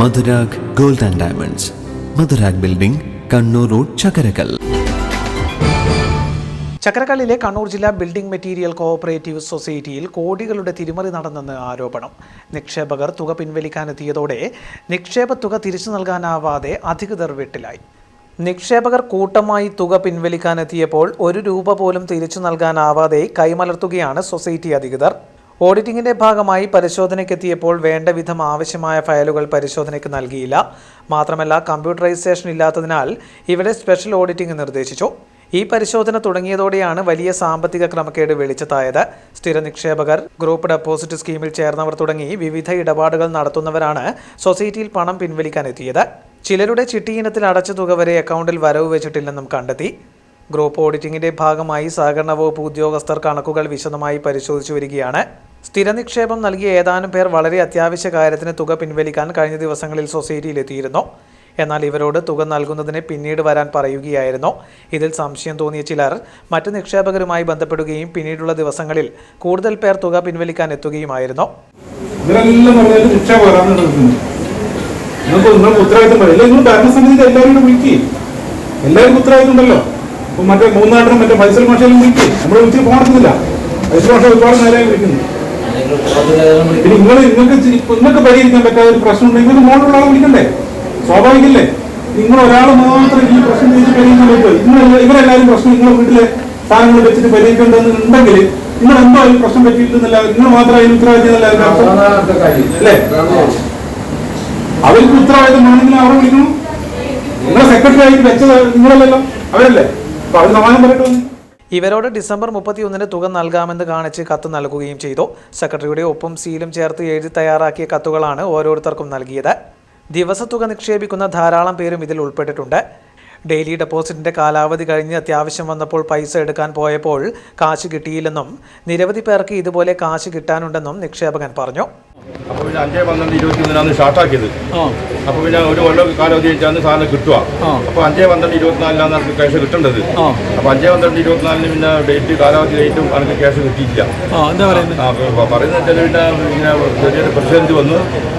Madhurag gold and diamonds. Madhurag building Kannur road Chakkarakkal. ചക്രക്കല്ലിലെ Kannur ജില്ലാ building material cooperative സൊസൈറ്റിയിൽ കോടികളുടെ തിരിമറി നടന്നെന്ന് ആരോപണം. നിക്ഷേപകർ തുക പിൻവലിക്കാനെത്തിയതോടെ നിക്ഷേപ തുക തിരിച്ചു നൽകാനാവാതെ അധികൃതർ വെട്ടിലായി. നിക്ഷേപകർ കൂട്ടമായി തുക പിൻവലിക്കാനെത്തിയപ്പോൾ ഒരു രൂപ പോലും തിരിച്ചു നൽകാനാവാതെ കൈമലർത്തുകയാണ് സൊസൈറ്റി അധികൃതർ. ഓഡിറ്റിംഗിന്റെ ഭാഗമായി പരിശോധനയ്ക്കെത്തിയപ്പോൾ വേണ്ട വിധം ആവശ്യമായ ഫയലുകൾ പരിശോധനയ്ക്ക് നൽകിയില്ല. മാത്രമല്ല കമ്പ്യൂട്ടറൈസേഷൻ ഇല്ലാത്തതിനാൽ ഇവിടെ സ്പെഷ്യൽ ഓഡിറ്റിംഗ് നിർദ്ദേശിച്ചു. ഈ പരിശോധന തുടങ്ങിയതോടെയാണ് വലിയ സാമ്പത്തിക ക്രമക്കേട് വെളിച്ചത്തായത്. സ്ഥിര നിക്ഷേപകർ ഗ്രൂപ്പ് ഡെപ്പോസിറ്റ് സ്കീമിൽ ചേർന്നവർ തുടങ്ങി വിവിധ ഇടപാടുകൾ നടത്തുന്നവരാണ് സൊസൈറ്റിയിൽ പണം പിൻവലിക്കാൻ എത്തിയത് ചിലരുടെ ചിട്ടിയിനത്തിൽ അടച്ച തുക വരെ അക്കൗണ്ടിൽ വരവ് വെച്ചിട്ടില്ലെന്നും കണ്ടെത്തി. ഗ്രൂപ്പ് ഓഡിറ്റിംഗിന്റെ ഭാഗമായി സഹകരണ വകുപ്പ് ഉദ്യോഗസ്ഥർ കണക്കുകൾ വിശദമായി പരിശോധിച്ചു വരികയാണ്. സ്ഥിര നിക്ഷേപം നൽകിയ ഏതാനും പേർ വളരെ അത്യാവശ്യ കാര്യത്തിന് തുക പിൻവലിക്കാൻ കഴിഞ്ഞ ദിവസങ്ങളിൽ സൊസൈറ്റിയിലെത്തിയിരുന്നു. എന്നാൽ ഇവരോട് തുക നൽകുന്നതിന് പിന്നീട് വരാൻ പറയുകയായിരുന്നു. ഇതിൽ സംശയം തോന്നിയ ചിലർ മറ്റ് നിക്ഷേപകരുമായി ബന്ധപ്പെടുകയും പിന്നീടുള്ള ദിവസങ്ങളിൽ കൂടുതൽ പേർ തുക പിൻവലിക്കാൻ എത്തുകയുമായിരുന്നു. എല്ലാവരും മറ്റേ മൂന്നാട്ടിനും മറ്റേ മത്സര ഭാഷയിലും വിളിക്കും. നമ്മൾ വിളിച്ച് പോകണമെന്നില്ല മത്സര ഭാഷ ഒരുപാട് നേരമായി വിളിക്കുന്നു. നിങ്ങൾ നിങ്ങൾക്ക് നിങ്ങൾക്ക് പരിഹരിക്കാൻ പറ്റാത്ത ഒരു പ്രശ്നം നിങ്ങൾക്ക് മോളുള്ള ആളെ വിളിക്കണ്ടേ? സ്വാഭാവികല്ലേ? നിങ്ങൾ ഒരാൾ മാത്രം ഈ പ്രശ്നം ചെയ്ത് പരിഹരിക്കാൻ പറ്റുമോ? നിങ്ങൾ ഇവരെല്ലാവരും പ്രശ്നം നിങ്ങളുടെ വീട്ടിലെ സാധനങ്ങൾ വെച്ചിട്ട് പരിഹരിക്കേണ്ടതെന്ന് ഉണ്ടെങ്കിൽ നിങ്ങൾ എന്തോ ഈ പ്രശ്നം പറ്റിയിട്ടില്ല നിങ്ങൾ മാത്രം അതിന് ഉത്തരവാദിത്തം. അല്ലേ? അവർക്ക് ഉത്തരവാദിത്തമാണെങ്കിൽ അവരെ വിളിക്കണം. നിങ്ങളെ സെക്രട്ടറി ആയിട്ട് വെച്ചത് നിങ്ങളല്ലല്ലോ അവരല്ലേ? അപ്പൊ അവർ സമാനം പറയട്ടെ. ഇവരോട് ഡിസംബർ മുപ്പത്തിയൊന്നിന് തുക നൽകാമെന്ന് കാണിച്ച് കത്ത് നൽകുകയും ചെയ്തു. സെക്രട്ടറിയുടെ ഒപ്പം സീലും ചേർത്ത് എഴുതി തയ്യാറാക്കിയ കത്തുകളാണ് ഓരോരുത്തർക്കും നൽകിയത്. ദിവസത്തുക നിക്ഷേപിക്കുന്ന ധാരാളം പേരും ഇതിൽ ഉൾപ്പെട്ടിട്ടുണ്ട്. ഡെയിലി ഡെപ്പോസിറ്റിന്റെ കാലാവധി കഴിഞ്ഞ് അത്യാവശ്യം വന്നപ്പോൾ പൈസ എടുക്കാൻ പോയപ്പോൾ കാശ് കിട്ടിയില്ലെന്നും നിരവധി പേർക്ക് ഇതുപോലെ കാശ് കിട്ടാനുണ്ടെന്നും നിക്ഷേപകൻ പറഞ്ഞു. അപ്പോൾ പിന്നെ അഞ്ചേ പന്ത്രണ്ട് ഇരുപത്തി ഒന്നിനാണ് സ്റ്റാർട്ടാക്കിയത് അപ്പോൾ പിന്നെ ഒരു കൊല്ലം കാലം വെച്ചാണ് സാധനം കിട്ടുക. അപ്പോൾ അഞ്ചേ പന്ത്രണ്ട് ഇരുപത്തിനാലിനാണ് നമുക്ക് ക്യാഷ് കിട്ടേണ്ടത്. അപ്പോൾ അഞ്ചേ പന്ത്രണ്ട് ഇരുപത്തിനാലിന് പിന്നെ ഡേറ്റ് കാലാവധി ഡേറ്റും എനിക്ക് ക്യാഷ് കിട്ടിയില്ല. പറയുന്നത്? വെച്ചാൽ പിന്നെ ഇങ്ങനെ ചെറിയൊരു പ്രസിഡന്റ് വന്ന്.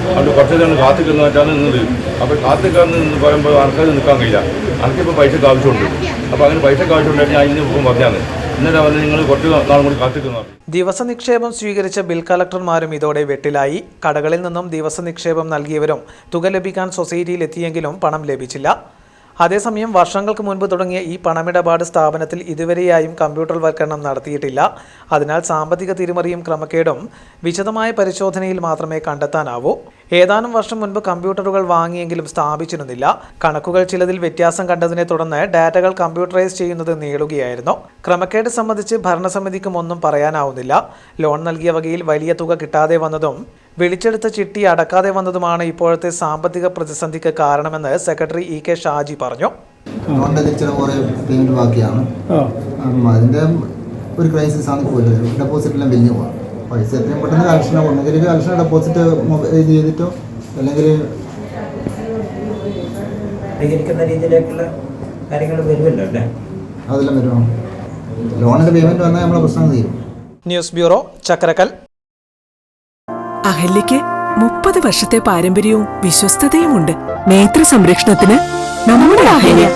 അതുകൊണ്ട് കുറച്ച് നേരം കാത്തിക്കുന്ന വെച്ചാണ് നിന്നത്. അപ്പോൾ കാത്തിക്കാന്ന് നിന്ന് പറയുമ്പോൾ ആൾക്കാർ നിൽക്കാൻ കഴിയില്ല. എനിക്കിപ്പോൾ പൈസക്ക് ആവശ്യമുണ്ട്. അപ്പോൾ അങ്ങനെ പൈസക്ക് ആവശ്യമുണ്ടെങ്കിൽ ഞാൻ ഇന്ന് പറഞ്ഞാണ് നിങ്ങൾ കൂടി കാത്തിരുന്നു ദിവസ നിക്ഷേപം സ്വീകരിച്ച ബിൽ കളക്ടർമാരും ഇതോടെ വെട്ടിലായി. കടകളിൽ നിന്നും ദിവസ നിക്ഷേപം നൽകിയവരും തുക ലഭിക്കാൻ സൊസൈറ്റിയിൽ എത്തിയെങ്കിലും പണം ലഭിച്ചില്ല. അതേസമയം വർഷങ്ങൾക്ക് മുൻപ് തുടങ്ങിയ ഈ പണമിടപാട് സ്ഥാപനത്തിൽ ഇതുവരെയായും കമ്പ്യൂട്ടർവൽക്കരണം നടത്തിയിട്ടില്ല. അതിനാൽ സാമ്പത്തിക തിരിമറിയും ക്രമക്കേടും വിശദമായ പരിശോധനയിൽ മാത്രമേ കണ്ടെത്താനാവൂ. ഏതാനും വർഷം മുൻപ് കമ്പ്യൂട്ടറുകൾ വാങ്ങിയെങ്കിലും സ്ഥാപിച്ചിരുന്നില്ല. കണക്കുകൾ ചിലതിൽ വ്യത്യാസം കണ്ടതിനെ തുടർന്ന് ഡാറ്റകൾ കമ്പ്യൂട്ടറൈസ് ചെയ്യുന്നത് നീളുകയായിരുന്നു. ക്രമക്കേട് സംബന്ധിച്ച് ഭരണസമിതിക്കും ഒന്നും പറയാനാവുന്നില്ല. ലോൺ നൽകിയ വകയിൽ വലിയ തുക കിട്ടാതെ വന്നതും വിളിച്ചെടുത്ത ചിട്ടി അടക്കാതെ വന്നതുമാണ് ഇപ്പോഴത്തെ സാമ്പത്തിക പ്രതിസന്ധിക്ക് കാരണമെന്ന് സെക്രട്ടറി ഇ കെ ഷാജി പറഞ്ഞു. ലോണിന്റെ തിരിച്ചടവ് കുറേ പേയ്മെന്റ് ബാക്കിയാണ്. അതിന്റെ ഒരു ക്രൈസിസ് ആണ് ഇപ്പോൾ ഉള്ളത് ഡെപ്പോസിറ്റെല്ലാം വലിഞ്ഞു പോകാം പൈസ എത്രയും പെട്ടെന്ന് കളക്ഷൻ ഒന്നുകിൽ കളക്ഷൻ ഡെപ്പോസിറ്റ് ഇത് ചെയ്തിട്ടോ? അല്ലെങ്കിൽ പരിഹരിക്കുന്ന രീതിയിലേക്കുള്ള കാര്യങ്ങൾ വരുമല്ലോ അല്ലേ? അതെല്ലാം വരുമോ? ലോണിന്റെ പേയ്മെന്റ് വന്നാൽ നമ്മളെ പ്രശ്നം തീരും. News bureau Chakkarakkal. അഹല്യയ്ക്ക് മുപ്പത് വർഷത്തെ പാരമ്പര്യവും വിശ്വസ്തതയുമുണ്ട്. നേത്ര സംരക്ഷണത്തിന് നമ്മുടെ അഹല്യ.